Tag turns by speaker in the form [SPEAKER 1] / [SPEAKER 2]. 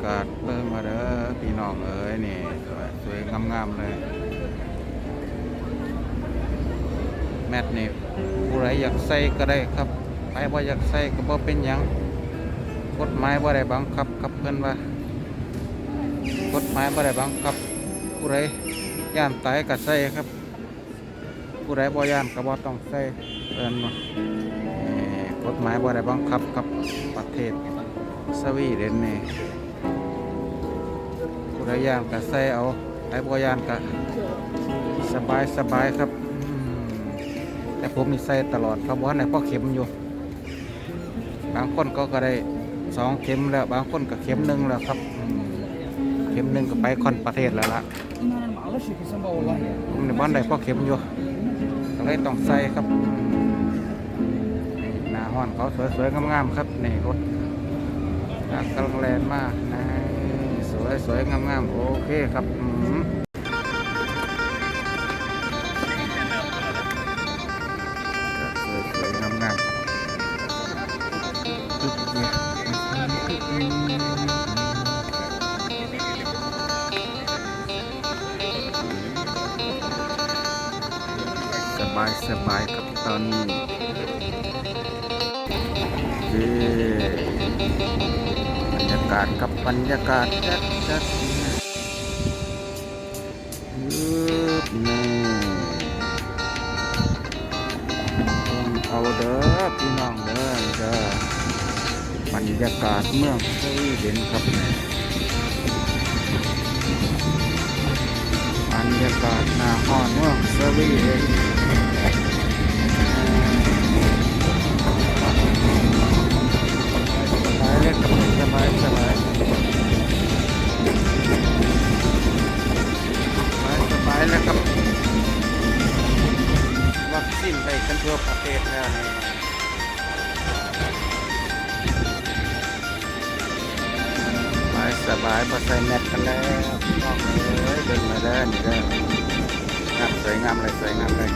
[SPEAKER 1] ากาศเบิ่งมาเด้อพี่น้องเอ้ยนี่สวยสวยงามๆเลย แมทนี่ผู้ใดอยากใส่ก็ได้ครับไปบ่อยากใส่ก็บ่เป็นหยังกฎหมายบ่ได้บังคับครับเพิ่นว่ากฎหมายบ่ได้บังคับ ผู้ใดย่านตายก็ใส่ครับ ผู้ใดบ่ย่านก็บ่ต้องใส่เอิ้นว่านี่กฎหมายบ่ได้บังคับครับประเทศสวีเดนนี่ ก็ยางกับใส่เอาไอ้บ่ยางก็สบายสบายครับ แต่ผมนี่ใส่ตลอดครับว่าในพ่อเข็มอยู่ บางคนก็ก็ได้สองเข็มแล้ว บางคนก็เข็มหนึ่งแล้วครับ เข็มหนึ่งก็ไปคอนประเทศแล้วละผมในบ้านใดพ่อเข็มอยู่ก็เลยต้องใส่ครับหน้าห้อนเขาสวยๆงามๆครับในรถกำลังแรงมากนะ สวยๆงามๆโอเคครับสวยๆงามๆปึ๊บเนี่ยสบายสบายๆครับตอนนี้เย้ากาศกับบรรยากาศจัดจัดยืบนี่เอาเด้อพี่น้องเด้อเด้อบรรยากาศเมืองสวีเดนครับบรรยากาศหน้าห้อนเมืองสวีเดน สบายแล้วครับ วัคซีนไปกันทั่วประเทศแล้วนี่สบายสบายพอใส่แมทกันแล้วน้องเลยเดินมาแล้วนี่ก็งามสวยงามเลยสวยงามเลย